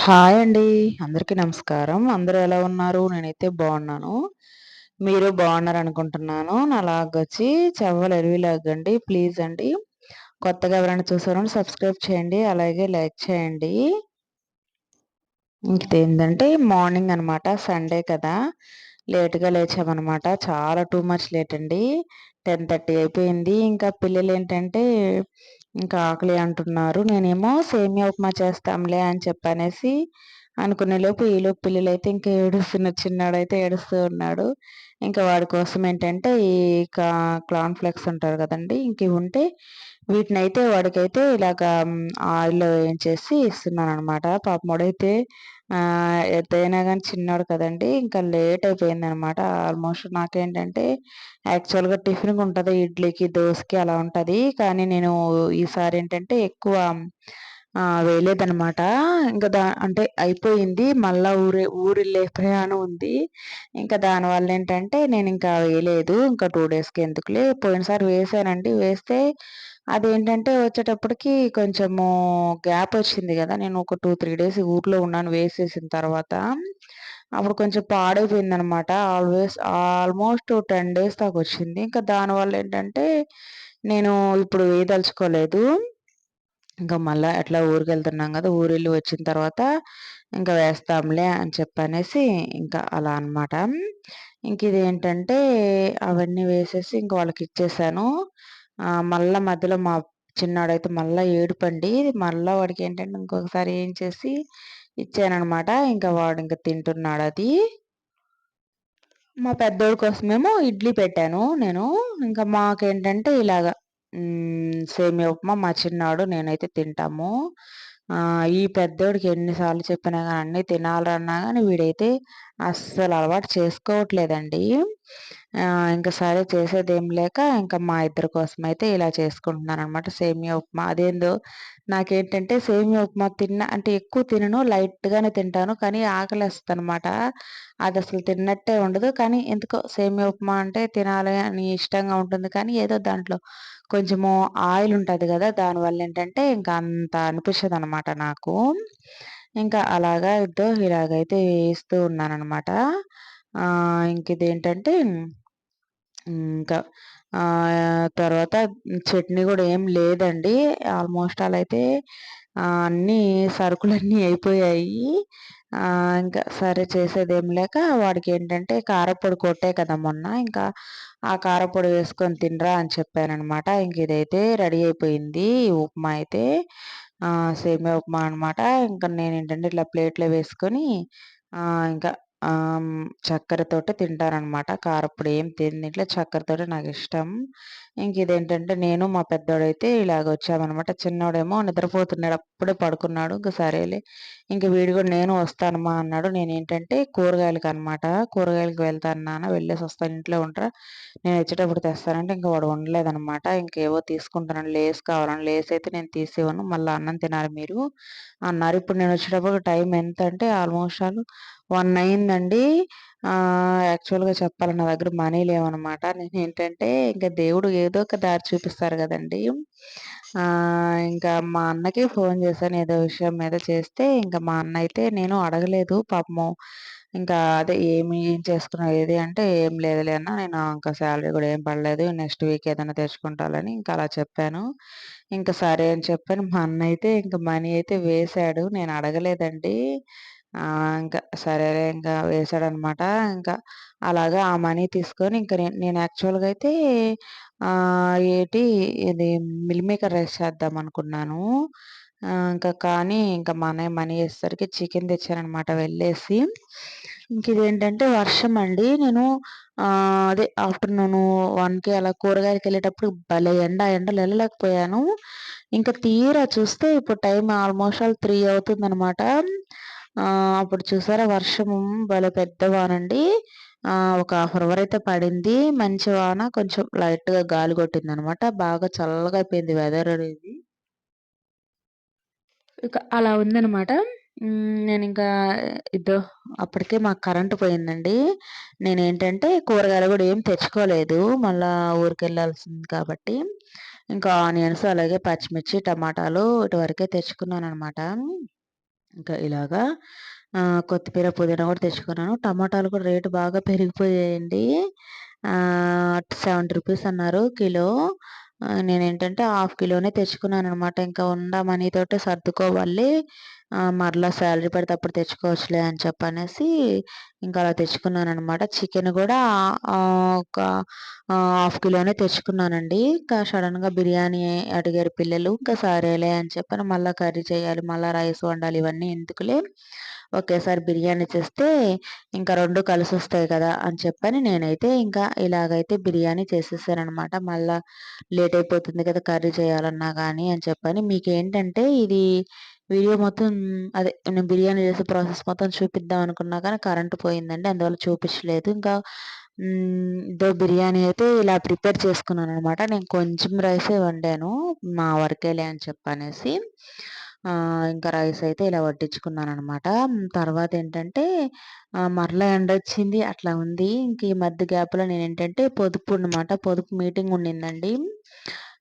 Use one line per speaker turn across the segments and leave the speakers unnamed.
Hi అండి. అందరికీ నమస్కారం. అందరూ ఎలా ఉన్నారు? నేనైతే బాగున్నాను. మీరు బాగున్నారనుకుంటున్నాను. వచ్చి చెవ్వలు ఎరివిలాగండి. ప్లీజ్ అండి. కొత్తగా ఎవరైనా చూసారో సబ్స్క్రైబ్ చేయండి. అలాగే లైక్ చేయండి. ఇంకేంటంటే మార్నింగ్ అనమాట. సండే కదా! లేట్‌గా లేచామనమాట. చాలా టూ మచ్ లేట్ అండి. 10:30 అయిపోయింది. ఇంకా పిల్లలు ఏంటంటే ఇంకా ఆకలి అంటున్నారు. నేనేమో సేమియా ఉప్మా చేస్తాంలే అని చెప్పనేసి అనుకునేలోపు ఈలోపు పిల్లలైతే ఇంకా ఏడుస్తున్నారు. అయితే ఏడుస్తూ ఉన్నాడు. ఇంకా వాడి కోసం ఏంటంటే ఈ క్లాన్ ఫ్లెక్స్ ఉంటారు కదండీ! ఇంక ఉంటే వీటిని అయితే వాడికైతే ఇలాగా ఆయిల్‌లో వేయించేసి ఇస్తున్నాను అనమాట వాడైతే ఆహ్, ఎంతైనా కానీ చిన్నోడు కదండీ! ఇంకా లేట్ అయిపోయిందనమాట. ఆల్మోస్ట్ నాకేంటంటే యాక్చువల్‌గా టిఫిన్‌కి ఉంటుంది ఇడ్లీకి, దోశకి అలా ఉంటుంది కానీ నేను ఈసారి ఏంటంటే ఎక్కువ వేయలేదనమాట. ఇంకా దా అంటే అయిపోయింది. మళ్ళా ఊరే ఊరెళ్ళే ప్రయాణం ఉంది. ఇంకా దానివల్ల ఏంటంటే నేను ఇంకా వేయలేదు. ఇంకా టూ డేస్‌కి ఎందుకులే పోయినసారి వేసానండి. వేస్తే అదేంటంటే వచ్చేటప్పటికి కొంచెము గ్యాప్ వచ్చింది కదా నేను ఒక 2, 3 డేస్ ఊర్లో ఉన్నాను వేసేసిన తర్వాత. అప్పుడు కొంచెం పాడైపోయిందనమాట. ఆల్వేస్ ఆల్మోస్ట్ 10 డేస్ దాకా వచ్చింది ఇంకా దానివల్ల ఏంటంటే నేను ఇప్పుడు వేయదలుచుకోలేదు. ఇంకా మళ్ళా ఎట్లా ఊరికెళ్తున్నాం ఊరు వెళ్ళి వచ్చిన తర్వాత ఇంకా వేస్తాంలే అని చెప్పనేసి ఇంకా అలా అనమాట. ఇంకిదేంటంటే అవన్నీ వేసేసి ఇంక వాళ్ళకి ఇచ్చేసాను మళ్ళా మధ్యలో మా చిన్నాడైతే మళ్ళా ఏడుపండి. మళ్ళా వాడికేంటంటే ఇంకొకసారి ఏం చేసి ఇచ్చాననమాట. ఇంకా వాడు ఇంకా తింటున్నాడు అది మా పెద్దోడి కోసమేమో ఇడ్లీ పెట్టాను నేను. ఇంకా మాకేంటంటే ఇలాగ సేమియా ఉప్మా మా చిన్నాడు నేనైతే తింటాము. ఈ పెద్దోడికి ఎన్నిసార్లు చెప్పినా కానీ అన్నీ తినాలన్నా కానీ వీడైతే అస్సలు అలవాటు చేసుకోవట్లేదండి. ఇంకా సరే సరే ఏం లేక ఇంకా మా ఇద్దరి కోసమయితే ఇలా చేసుకుంటున్నాను అనమాట సేమియా ఉప్మా. అదేందో నాకేంటంటే సేమియా ఉప్మా తిన్న అంటే ఎక్కువ తినను. లైట్‌గానే తింటాను. కానీ ఆకలిస్తానమాట అది అసలు తిన్నట్టే ఉండదు. కానీ ఎందుకో సేమియా ఉప్మా అంటే తినాలి అని ఇష్టంగా ఉంటుంది. కానీ ఏదో దాంట్లో కొంచెము ఆయిల్ ఉంటుంది కదా దానివల్ల ఏంటంటే ఇంకా అంత అనిపిచ్చదనమాట నాకు. ఇంకా అలాగా ఇద్దో ఇలాగైతే వేస్తూ ఉన్నాననమాట. ఇంక ఇదేంటంటే ఇంకా తర్వాత చట్నీ కూడా ఏం లేదండి. ఆల్మోస్ట్ ఆల్ అయితే అన్నీ సరుకులన్నీ అయిపోయాయి. ఇంకా సరే చేసేదేం లేక వాడికి ఏంటంటే కారపొడి కొట్టే కదా మొన్న. ఇంకా ఆ కారపొడి వేసుకొని తినరా అని చెప్పానమాట ఇంక ఇదైతే రెడీ అయిపోయింది. ఉప్మా అయితే. సేమియా ఉప్మా అనమాట. ఇంకా నేను ఏంటంటే ఇట్లా ప్లేట్‌లో వేసుకొని ఇంకా చక్కెరతోటే తింటారనమాట కారప్పుడు ఏం తిననిట్లా చక్కెరతోటే నాకిష్టం. ఇంకిదేంటంటే నేను మా పెద్దోడైతే ఇలాగ వచ్చామనమాట. చిన్నోడేమో నిద్రపోతున్నాడు. అప్పుడే పడుకున్నాడు. ఇంక సరేలే ఇంక వీడు కూడా నేను వస్తానమ్మా అన్నాడు. నేను ఏంటంటే కూరగాయలకి వెళ్తాను నాన్న వెళ్ళేసి వస్తాను ఇంట్లో ఉంటరా నేను వచ్చేటప్పుడు తెస్తానంటే ఇంకా వాడు ఉండలేదనమాట. ఇంకేవో తీసుకుంటున్నాడు. లేస్ కావాలని లేస్ అయితే నేను తీసేవాను మళ్ళీ అన్నం తినాలి మీరు అన్నారు. ఇప్పుడు నేను వచ్చేటప్పుడు టైం ఎంత అంటే ఆల్మోస్ట్ ఆల్ 1 అయిందండి. ఆహ్, యాక్చువల్‌గా చెప్పాలి నా దగ్గర మనీ లేవనమాట. నేనేంటంటే ఇంకా దేవుడు ఏదో ఒక దారి చూపిస్తారు కదండి ఇంకా మా అన్నకి ఫోన్ చేశాను ఏదో విషయం మీద చేస్తే ఇంకా మా అన్న అయితే నేను అడగలేదు పాపము. ఇంకా అదే ఏమి ఏం చేసుకున్నావు ఏది అంటే, "ఏం లేదులే అన్న నేను ఇంకా సాలరీ కూడా ఏం పడలేదు. నెక్స్ట్ వీక్ ఏదైనా తెచ్చుకుంటాలని" ఇంకా అలా చెప్పాను. ఇంకా సరే అని చెప్పాను మా అన్న అయితే ఇంకా మనీ అయితే వేశాడు. నేను అడగలేదండి. ఇంకా ఇంక సరేలే ఇంకా వేశాడనమాట. ఇంకా అలాగా ఆ మనీ తీసుకొని ఇంకా నేను నేను యాక్చువల్‌గా అయితే ఏటి ఇది మిల్ మేకర్ రైస్ చేద్దామనుకున్నాను. అనుకున్నాను ఇంకా కానీ ఇంకా మా అన్నయ్య మనీ వేసేసరికి చికెన్ తెచ్చానమాట వెళ్ళేసి. ఇంక ఇదేంటంటే వర్షం అండి నేను అదే ఆఫ్టర్నూన్ వన్కి అలా కూరగాయలకి వెళ్ళేటప్పుడు భలే ఎండ. ఎండలు వెళ్ళలేకపోయాను ఇంకా తీరా చూస్తే ఇప్పుడు టైం ఆల్మోస్ట్ ఆల్ త్రీ అవుతుందనమాట. అప్పుడు చూసారా వర్షము భలే పెద్ద వానండి. ఒక హాఫ్ అవర్ అయితే పడింది. మంచి వాన కొంచెం లైట్‌గా గాలి కొట్టిందనమాట. బాగా చల్లగా అయిపోయింది వెదర్ అనేది. ఇక అలా ఉందనమాట. హ్మ్. నేనింకా ఇద్దో అప్పటికే మాకు కరెంట్ పోయిందండి. నేనేంటంటే కూరగాయలు గూడా ఏం తెచ్చుకోలేదు. మళ్ళా ఊరికెళ్ళాల్సింది కాబట్టి. ఇంకా ఆనియన్స్ అలాగే పచ్చిమిర్చి, టమాటాలు ఇటు వరకే తెచ్చుకున్నాననమాట. ఇంకా ఇలాగా కొత్తిమీర పుదీనా కూడా తెచ్చుకున్నాను. టమాటాలు కూడా రేటు బాగా పెరిగిపోయాయండి. సెవెంటీ రూపీస్ అన్నారు కిలో. నేను ఏంటంటే హాఫ్ కిలోనే తెచ్చుకున్నాను అనమాట ఇంకా ఉన్న మనీతోటి సర్దుకోవాలి. మరలా శాలరీ పడితే అప్పుడు తెచ్చుకోవచ్చులే అని చెప్పనేసి ఇంకా అలా తెచ్చుకున్నాను అనమాట చికెన్ కూడా ఒక హాఫ్ కిలోనే తెచ్చుకున్నానండి. ఇంకా సడన్గా బిర్యానీ అడిగారు పిల్లలు ఇంకా సరేలే అని చెప్పని మళ్ళీ కర్రీ చేయాలి మళ్ళీ రైస్ వండాలి ఇవన్నీ ఎందుకులే? ఒకేసారి బిర్యానీ చేస్తే ఇంకా రెండు కలిసి వస్తాయి కదా అని చెప్పని నేనైతే ఇంకా ఇలాగైతే బిర్యానీ చేసేసానమాట మళ్ళీ మళ్ళా లేట్ అయిపోతుంది కదా కర్రీ చేయాలన్నా కానీ అని చెప్పని. మీకు ఏంటంటే ఇది వీడియో మొత్తం అదే నేను బిర్యానీ చేసే ప్రాసెస్ మొత్తం చూపిద్దాం అనుకున్నా కానీ కరెంట్ పోయిందండి. అందువల్ల చూపించలేదు. ఇంకా ఇదో బిర్యానీ అయితే ఇలా ప్రిపేర్ చేసుకున్నాను అనమాట నేను కొంచెం రైసే వండాను. మా వరకేలే అని చెప్పనేసి ఇంకా రైస్ అయితే ఇలా వడ్డించుకున్నాను అనమాట తర్వాత ఏంటంటే మరలా ఎండ వచ్చింది అట్లా ఉంది. ఇంక ఈ మధ్య గ్యాప్లో నేను ఏంటంటే పొదుపు అనమాట పొదుపు మీటింగ్ ఉండిందండి.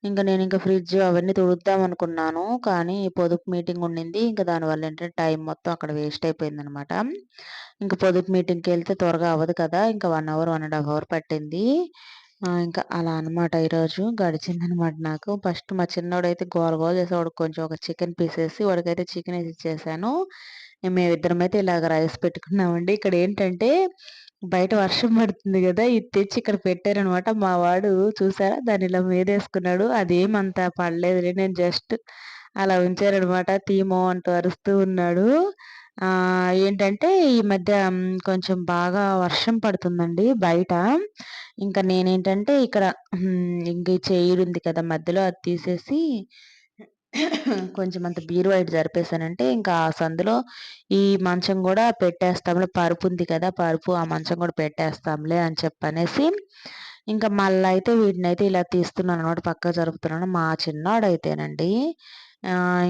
ఇంకా నేను ఇంకా ఫ్రిడ్జ్ అవన్నీ తుడుద్దాం అనుకున్నాను. కానీ పొదుపు మీటింగ్ ఉండింది. ఇంకా దానివల్ల ఏంటంటే టైం మొత్తం అక్కడ వేస్ట్ అయిపోయింది అనమాట ఇంకా పొదుపు మీటింగ్కి వెళ్తే త్వరగా అవ్వదు కదా! ఇంకా one hour one and half hour పట్టింది. ఇంకా అలా అనమాట ఈరోజు గడిచిందనమాట నాకు. ఫస్ట్ మా చిన్నోడైతే గోల గోల చేసి వాడికి కొంచెం ఒక చికెన్ పీస్ వేసి వాడికైతే చికెన్ వేసి ఇచ్చేసాను. మేమిద్దరం అయితే ఇలాగ రైస్ పెట్టుకున్నామండి. ఇక్కడ ఏంటంటే బయట వర్షం పడుతుంది కదా ఇది తెచ్చి ఇక్కడ పెట్టారనమాట. మా వాడు చూసారా దాన్ని ఇలా మీదేసుకున్నాడు. అదేమంత పడలేదులే నేను జస్ట్ అలా ఉంచారనమాట. తీమో అంటూ అరుస్తూ ఉన్నాడు. ఏంటంటే ఈ మధ్య కొంచెం బాగా వర్షం పడుతుందండి బయట. ఇంకా నేనేంటంటే ఇక్కడ ఇంక చైర్ ఉంది కదా మధ్యలో అది తీసేసి కొంచెం అంత బీరు వైట్ జరిపేసానంటే ఇంకా ఆ సందులో ఈ మంచం కూడా పెట్టేస్తాంలే పరుపు ఉంది కదా పరుపు ఆ మంచం కూడా పెట్టేస్తాంలే అని చెప్పనేసి ఇంకా మళ్ళీ అయితే వీటిని అయితే ఇలా తీస్తున్నాను అనమాట పక్క జరుపుతున్నాను మా చిన్నాడైతేనండి.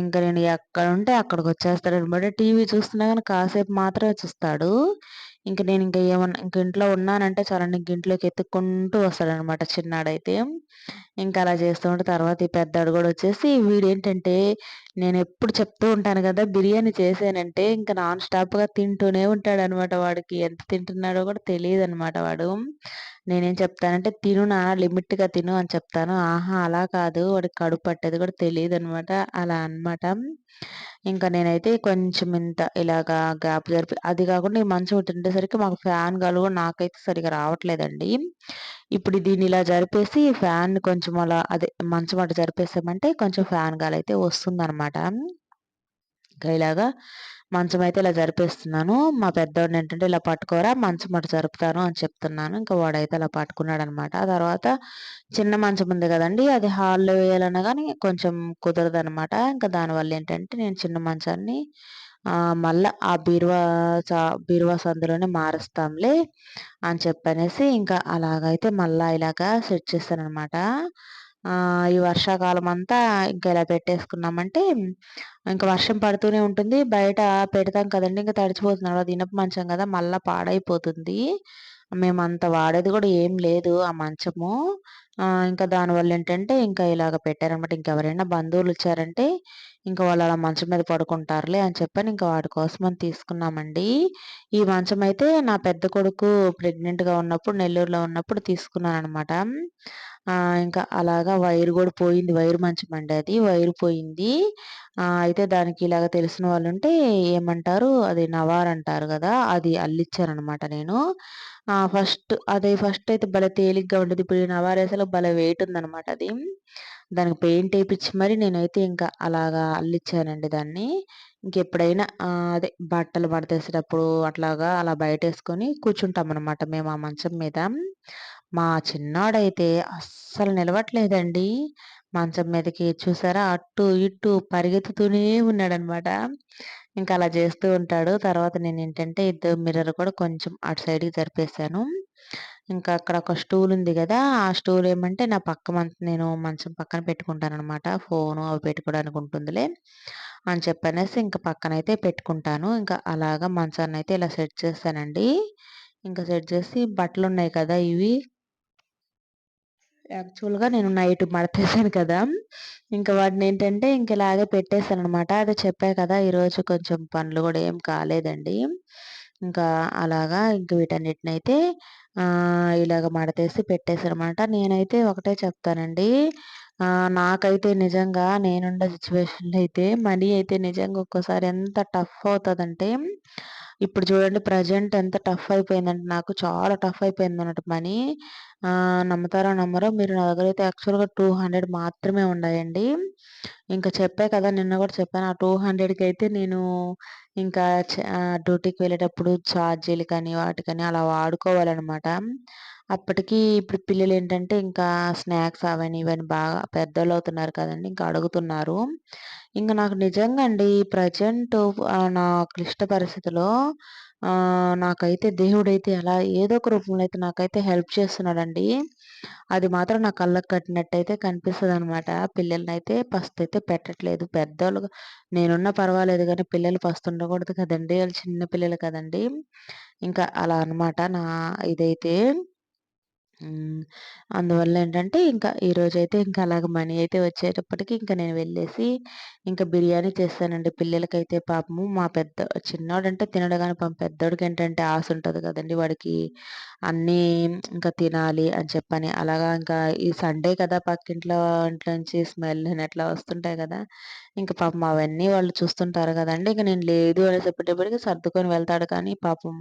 ఇంకా నేను ఎక్కడ ఉంటే అక్కడికి వచ్చేస్తాడు అనమాట టీవీ చూస్తున్నా కానీ కాసేపు మాత్రమే చూస్తాడు. ఇంక నేను ఇంకా ఏమన్నా ఇంక ఇంట్లో ఉన్నానంటే చాలా ఇంక ఇంట్లోకి ఎత్తుక్కుంటూ వస్తాడనమాట చిన్నాడైతే. ఇంకా అలా చేస్తూ ఉంటే తర్వాత ఈ పెద్దాడు కూడా వచ్చేసి వీడేంటంటే నేను ఎప్పుడు చెప్తూ ఉంటాను కదా బిర్యానీ చేసానంటే ఇంకా నాన్ స్టాప్గా తింటూనే ఉంటాడు అనమాట వాడికి. ఎంత తింటున్నాడో కూడా తెలియదు అనమాట వాడు. నేనేం చెప్తానంటే తిను నా లిమిట్గా తిను అని చెప్తాను. ఆహా అలా కాదు. వాడికి కడుపు పట్టేది కూడా తెలియదు అనమాట అలా అనమాట ఇంకా నేనైతే కొంచెం ఇంత ఇలాగా గ్యాప్ జరిపి అది కాకుండా ఈ మంచం తింటేసరికి మాకు ఫ్యాన్ గాలు కూడా నాకైతే సరిగా రావట్లేదండి. ఇప్పుడు దీన్ని ఇలా జరిపేసి ఫ్యాన్ కొంచెం అలా అదే మంచం అటు జరిపేసామంటే కొంచెం ఫ్యాన్ గాలైతే వస్తుందన్నమాట. వస్తుంది అనమాట ఇంకా ఇలాగా మంచం అయితే ఇలా జరిపేస్తున్నాను. మా పెద్దోడిని ఏంటంటే ఇలా పట్టుకోరా మంచం అటు జరుపుతాను అని చెప్తున్నాను. ఇంకా వాడైతే అలా పట్టుకున్నాడు అనమాట ఆ తర్వాత చిన్న మంచం ఉంది కదండి అది హాల్లో వేయాలన్నా కానీ కొంచెం కుదరదు అనమాట ఇంకా దానివల్ల ఏంటంటే నేను చిన్న మంచాన్ని మళ్ళా ఆ బీరువా బీరువా సందులోనే మారుస్తాంలే అని చెప్పనేసి ఇంకా అలాగైతే మళ్ళా ఇలాగా సెట్ చేస్తానమాట అనమాట ఈ వర్షాకాలం అంతా ఇంకా ఇలా పెట్టేసుకున్నామంటే ఇంకా వర్షం పడుతూనే ఉంటుంది. బయట పెడతాం కదండి ఇంకా తడిచిపోతున్నాడు అది ఇనప మంచం కదా మళ్ళీ పాడైపోతుంది. మేము అంత వాడేది కూడా ఏం లేదు ఆ మంచము. ఇంకా దానివల్ల ఏంటంటే ఇంకా ఇలాగ పెట్టారనమాట. ఇంకెవరైనా బంధువులు వచ్చారంటే ఇంకా వాళ్ళు అలా మంచం మీద పడుకుంటారులే అని చెప్పని ఇంకా వాటి కోసం అని తీసుకున్నామండి. ఈ మంచం అయితే నా పెద్ద కొడుకు ప్రెగ్నెంట్గా ఉన్నప్పుడు నెల్లూరులో ఉన్నప్పుడు తీసుకున్నాను అనమాట ఇంకా అలాగా వైర్ కూడా పోయింది. వైర్ మంచం అండి అది. వైర్ పోయింది. అయితే దానికి ఇలాగ తెలిసిన వాళ్ళు ఉంటే ఏమంటారు? అది నవార్ అంటారు కదా అది అల్లిచ్చారనమాట నేను. ఫస్ట్ అదే ఫస్ట్ అయితే భలే తేలిగ్గా ఉంటుంది ఇప్పుడు నవార్ వేసలో భలే వెయిట్ ఉందనమాట అది. దానికి పెయింట్ వేయించి మరి నేనైతే ఇంకా అలాగా అల్లిచ్చానండి దాన్ని. ఇంకెప్పుడైనా అదే బట్టలు పడతేసేటప్పుడు అట్లాగా అలా బయట వేసుకొని కూర్చుంటాం అనమాట మేము ఆ మంచం మీద. మా చిన్నాడైతే అస్సలు నిలవట్లేదండి. మంచం మీదకి చూసారా? అటు ఇటు పరిగెత్తుతూనే ఉన్నాడనమాట. ఇంకా అలా చేస్తూ ఉంటాడు. తర్వాత నేను ఏంటంటే ఇద్దరు మిర్రర్ కూడా కొంచెం అటు సైడ్కి జరిపేశాను. ఇంకా అక్కడ ఒక స్టూల్ ఉంది కదా! ఆ స్టూల్ ఏమంటే నా పక్క మంత్ నేను మంచం పక్కన పెట్టుకుంటాను అనమాట ఫోను అవి పెట్టుకోవడానికి ఉంటుందిలే అని చెప్పనేసి ఇంకా పక్కనైతే పెట్టుకుంటాను. ఇంకా అలాగా మంచాన్ని అయితే ఇలా సెట్ చేస్తానండి ఇంకా సెట్ చేసి బట్టలు ఉన్నాయి కదా ఇవి. యాక్చువల్‌గా నేను నైట్ మడతేసాను కదా! ఇంకా వాటిని ఏంటంటే ఇంక ఇలాగే పెట్టేసాననమాట. అది చెప్పా కదా! ఈరోజు కొంచెం పనులు కూడా ఏం కాలేదండి. ఇంకా అలాగా ఇంక వీటన్నిటినైతే అయితే ఇలాగ మడతేసి పెట్టేసాననమాట. నేనైతే ఒకటే చెప్తానండి. నాకైతే నిజంగా నేనున్న సిచ్యువేషన్లో అయితే మనీ అయితే నిజంగా ఒక్కోసారి ఎంత టఫ్ అవుతుందంటే ఇప్పుడు చూడండి ప్రెజెంట్ ఎంత టఫ్ అయిపోయిందంటే నాకు చాలా టఫ్ అయిపోయిందన్నమాట మనీ. నమ్ముతారా నమ్ముతారో నమ్మరో మీరు నా దగ్గర అయితే యాక్చువల్‌గా 200 మాత్రమే ఉన్నాయండి. ఇంకా చెప్పే కదా! నిన్న కూడా చెప్పాను. ఆ 200కి అయితే నేను ఇంకా చ డ్యూటీకి వెళ్ళేటప్పుడు ఛార్జీలకని, వాటికని అలా వాడుకోవాలన్నమాట అప్పటికి ఇప్పుడు పిల్లలు ఏంటంటే ఇంకా స్నాక్స్ అవని, ఇవన్నీ బాగా పెద్దోళ్ళవుతున్నారు కదండి ఇంకా అడుగుతున్నారు. ఇంకా నాకు నిజంగా అండి ప్రెజెంట్ నా క్లిష్ట పరిస్థితిలో నాకైతే దేవుడైతే అలా ఏదో ఒక రూపంలో అయితే నాకైతే హెల్ప్ చేస్తున్నాడండి. అది మాత్రం నా కళ్ళకు కట్టినట్టయితే అయితే పస్తు అయితే పెట్టట్లేదు. పెద్దోళ్ళు నేనున్న పర్వాలేదు కానీ పిల్లలు పస్తుండకూడదు కదండి వాళ్ళు చిన్న పిల్లలు కదండీ! ఇంకా అలా అనమాట నా ఇదైతే. అందువల్ల ఏంటంటే ఇంకా ఈరోజైతే ఇంకా అలాగ మనీ అయితే వచ్చేటప్పటికి ఇంకా నేను వెళ్ళేసి ఇంకా బిర్యానీ చేస్తానండి పిల్లలకైతే పాపము మా పెద్ద చిన్నోడంటే తినడు కానీ పాపం పెద్దోడికేంటంటే ఆశ ఉంటుంది కదండి వాడికి అన్నీ ఇంకా తినాలి అని చెప్పని. అలాగా ఇంకా ఈ సండే కదా! పక్కింట్లో ఇంట్లో నుంచి స్మెల్ అట్లా వస్తుంటాయి కదా! ఇంకా పాపం అవన్నీ వాళ్ళు చూస్తుంటారు కదండి ఇంకా నేను లేదు అని చెప్పేటప్పటికి సర్దుకొని వెళ్తాడు కానీ పాపం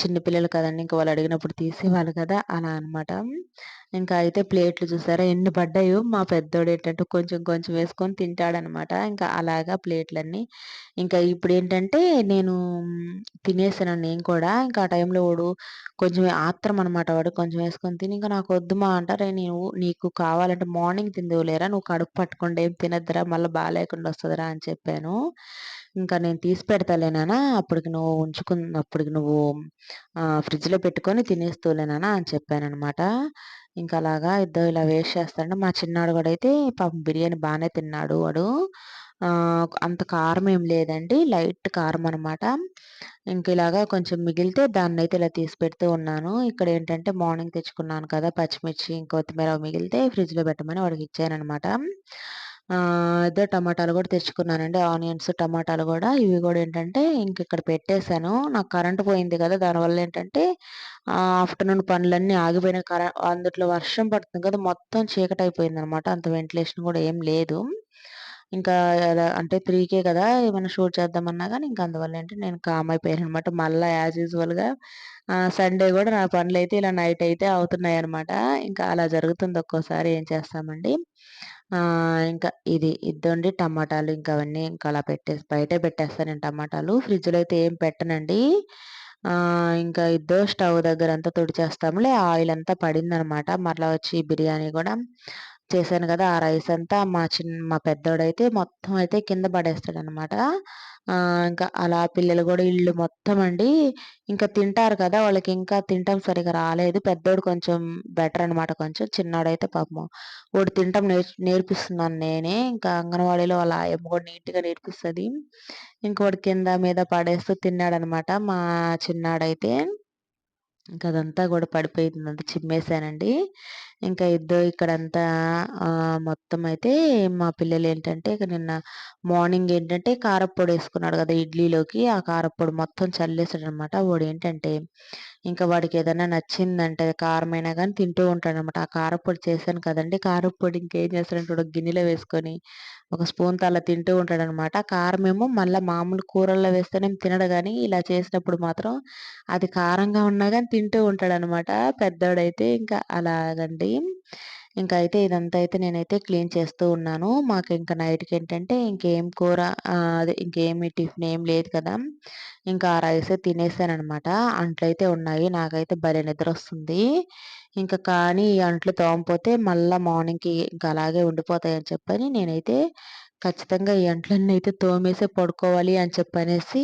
చిన్న పిల్లలు కదండీ! వాళ్ళు అడిగినప్పుడు తీసేవాళ్ళు కదా! అలా అనమాట. ఇంకా అయితే ప్లేట్లు చూసారా ఎన్ని పడ్డాయో మా పెద్దోడేంటంటే కొంచెం కొంచెం వేసుకొని తింటాడనమాట. ఇంకా అలాగా ప్లేట్లన్నీ ఇంకా ఇప్పుడు ఏంటంటే నేను తినేసాను నేను కూడా. ఇంకా ఆ టైంలో వాడు కొంచెం ఆత్రం అనమాట వాడు. కొంచెం వేసుకొని తిని ఇంకా నాకు మా అంటారే "అరేయ్! నీవు నీకు కావాలంటే మార్నింగ్ తిందువులేరా నువ్వు కడుపు పట్టుకుంటే ఏం తినద్దురా మళ్ళీ బాగాలేకుండా వస్తుందిరా అని చెప్పాను. ఇంకా నేను తీసి పెడతాలే అప్పటికి నువ్వు ఉంచుకున్న అప్పటికి నువ్వు ఫ్రిడ్జ్‌లో పెట్టుకొని తినేస్తువులే అని అని చెప్పాననమాట. ఇంకా అలాగా ఇద్దరు ఇలా వేస్ట్ చేస్తారంటే మా చిన్నాడు కూడా అయితే పాపం బిర్యానీ బాగానే తిన్నాడు వాడు. అంత కారం ఏం లేదండి. లైట్ కారం అనమాట. ఇంక ఇలాగా కొంచెం మిగిలితే దాన్నయితే ఇలా తీసి పెడుతూ ఉన్నాను. ఇక్కడ ఏంటంటే మార్నింగ్ తెచ్చుకున్నాను కదా! పచ్చిమిర్చి, కొత్తిమీర అవి మిగిలితే ఫ్రిడ్జ్‌లో పెట్టమని వాడికి ఇచ్చాను అనమాట ఏదో టమాటాలు కూడా తెచ్చుకున్నానండి. ఆనియన్స్, టమాటాలు కూడా ఇవి కూడా ఏంటంటే ఇంక ఇక్కడ పెట్టేసాను. నాకు కరెంట్ పోయింది కదా! దానివల్ల ఏంటంటే ఆఫ్టర్‌నూన్ పనులన్నీ ఆగిపోయినాయి. కరె అందుట్లో వర్షం పడుతుంది కదా! మొత్తం చీకటయిపోయిందనమాట. అంత వెంటిలేషన్ కూడా ఏం లేదు. ఇంకా అంటే త్రీకే కదా! ఏమైనా షూట్ చేద్దామన్నా కానీ ఇంకా అందువల్ల ఏంటంటే నేను కామ్ అయిపోయాను అనమాట మళ్ళీ యాజ్ యూజువల్‌గా సండే కూడా నా పనులైతే ఇలా నైట్ అయితే అవుతున్నాయి అనమాట ఇంకా అలా జరుగుతుంది ఒక్కోసారి ఏం చేస్తామండి. ఇంకా ఇది ఇద్దండి టమాటాలు ఇంకా అవన్నీ ఇంకా అలా పెట్టేసి బయటే పెట్టేస్తాను నేను టమాటాలు. ఫ్రిడ్జ్‌లో అయితే ఏం పెట్టనండి. ఇంకా ఇద్దో స్టవ్ దగ్గర అంతా తుడిచేస్తాంలే ఆయిల్ అంతా పడిందనమాట. మరలా వచ్చి బిర్యానీ కూడా చేశాను కదా ఆ రైస్ అంతా మా చిన్ మా పెద్దోడైతే మొత్తం అయితే కింద పడేస్తాడనమాట. ఇంకా అలా పిల్లలు కూడా ఇల్లు మొత్తం అండి ఇంకా తింటారు కదా! వాళ్ళకి ఇంకా తింటాం సరిగ్గా రాలేదు. పెద్దోడు కొంచెం బెటర్ అనమాట కొంచెం. చిన్నోడైతే పాపం వాడు తింటాం నేర్చ్ నేర్పిస్తున్నాను నేనే. ఇంకా అంగన్వాడీలో వాళ్ళ ఆయమ్మ కూడా నీట్‌గా నేర్పిస్తుంది ఇంకోటి కింద మీద పడేస్తూ తిన్నాడనమాట మా చిన్నాడైతే. ఇంకా అదంతా గూడా పడిపోయిందంతా చిమ్మేసానండి. ఇంకా ఇద్దో ఇక్కడంతా మొత్తం అయితే మా పిల్లలేంటంటే ఇక నిన్న మార్నింగ్ ఏంటంటే కారప్పొడేసుకున్నాడు కదా ఇడ్లీలోకి. ఆ కారప్పొడి మొత్తం చల్లేసాడనమాట. వాడేంటంటే ఇంకా వాడికి ఏదైనా నచ్చిందంటే కారమైనా కానీ తింటూ ఉంటాడనమాట. ఆ కారప్పొడి చేశాను కదండి కారప్పొడి ఇంకేం చేస్తాడంటే ఒక గిన్నెలో వేసుకొని ఒక స్పూన్‌తో అలా తింటూ ఉంటాడనమాట. కారమేమో మళ్ళీ మామూలు కూరల్లో వేస్తేనేం తినడు కానీ ఇలా చేసినప్పుడు మాత్రం అది కారంగా ఉన్నా కానీ తింటూ ఉంటాడనమాట. పెద్దోడైతే ఇంకా అలాగండి. ఇంకా అయితే ఇదంతా అయితే నేనైతే క్లీన్ చేస్తూ ఉన్నాను. మాకు ఇంక నైట్కి ఏంటంటే ఇంకేం కూర అదే ఇంకేమి టిఫిన్ ఏం లేదు కదా! ఇంకా ఆ రైసే అంట్లు అంట్లయితే ఉన్నాయి. నాకైతే భలే నిద్ర వస్తుంది ఇంకా కానీ ఈ అంట్లు తోమపోతే మళ్ళీ మార్నింగ్‌కి ఇంక అలాగే ఉండిపోతాయని చెప్పని నేనైతే ఖచ్చితంగా ఈ అంట్లన్నీ అయితే తోమేసే పడుకోవాలి అని చెప్పనేసి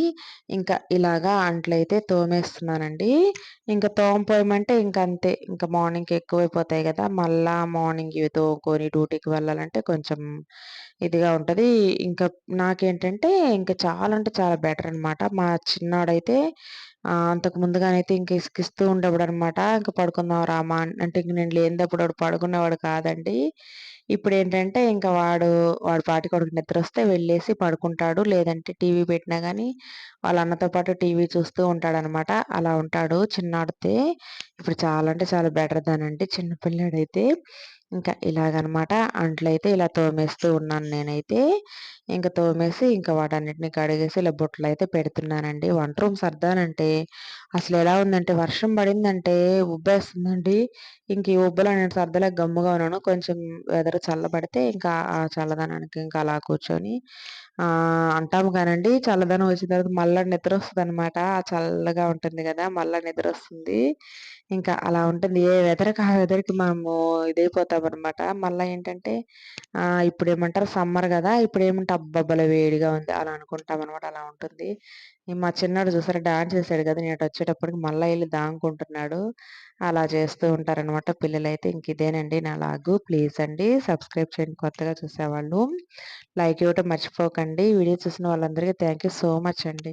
ఇంకా ఇలాగా అంట్లయితే తోమేస్తున్నానండి. ఇంకా తోమపోయమంటే ఇంక అంతే. ఇంక మార్నింగ్‌కి ఎక్కువైపోతాయి కదా మళ్ళా మార్నింగ్ ఇవి తోముకొని డ్యూటీకి వెళ్ళాలంటే కొంచెం ఇదిగా ఉంటుంది ఇంకా నాకేంటంటే ఇంకా చాలా అంటే చాలా బెటర్ అనమాట. మా చిన్నాడైతే అంతకు ముందుగానైతే ఇంక ఇసుకిస్తూ ఉండేవాడు అనమాట ఇంకా పడుకుందాం రామా అంటే ఇంక నేను లేనిదప్పుడు వాడు పడుకునేవాడు కాదండి ఇప్పుడు ఏంటంటే ఇంకా వాడు వాడు పాటి కొడుకు నిద్ర వస్తే వెళ్ళేసి పడుకుంటాడు. లేదంటే టీవీ పెట్టినా కానీ వాళ్ళ అన్నతో పాటు టీవీ చూస్తూ ఉంటాడనమాట. అలా ఉంటాడు చిన్నాడితే. ఇప్పుడు చాలా అంటే చాలా బెటర్ దానండి చిన్న పిల్లాడైతే. ఇంకా ఇలాగనమాట అంట్లయితే ఇలా తోమేస్తూ ఉన్నాను నేనైతే. ఇంకా తోమేసి ఇంకా వాటన్నిటిని కడిగేసి ఇలా బుట్టలు అయితే పెడుతున్నానండి. వంట రూమ్ సర్దానంటే అసలు ఎలా ఉందంటే వర్షం పడిందంటే ఉబ్బేస్తుందండి. ఇంక ఈ ఉబ్బలో నేను సర్దలేక గమ్ముగా ఉన్నాను. కొంచెం వెదర్ చల్లబడితే ఇంకా ఆ చల్లదనానికి ఇంకా అలా కూర్చొని అంటాము కానండి. చల్లదనం వచ్చిన తర్వాత మళ్ళీ నిద్ర వస్తుంది అనమాట చల్లగా ఉంటుంది కదా మళ్ళీ నిద్ర వస్తుంది. ఇంకా అలా ఉంటుంది. ఏ వెదర్కి ఆ వెదర్కి మనము ఇదైపోతాం అనమాట మళ్ళీ ఏంటంటే ఇప్పుడు ఏమంటారు సమ్మర్ కదా ఇప్పుడు ఏమంటే అబ్బబ్బల వేడిగా ఉంది అలా అనుకుంటాం అనమాట అలా ఉంటుంది. మా చిన్నాడు చూసారా డాన్స్ చేశాడు కదా నేను వచ్చేటప్పటికి మళ్ళీ వెళ్ళి దాంకుంటున్నాడు. అలా చేస్తూ ఉంటారనమాట పిల్లలైతే. ఇంక ఇదేనండి నా లాగు. ప్లీజ్ అండి సబ్స్క్రైబ్ చేయండి కొత్తగా చూసేవాళ్ళు. లైక్ ఇవ్వటం మర్చిపోకండి. వీడియో చూసిన వాళ్ళందరికీ థ్యాంక్ యూ సో మచ్ అండి.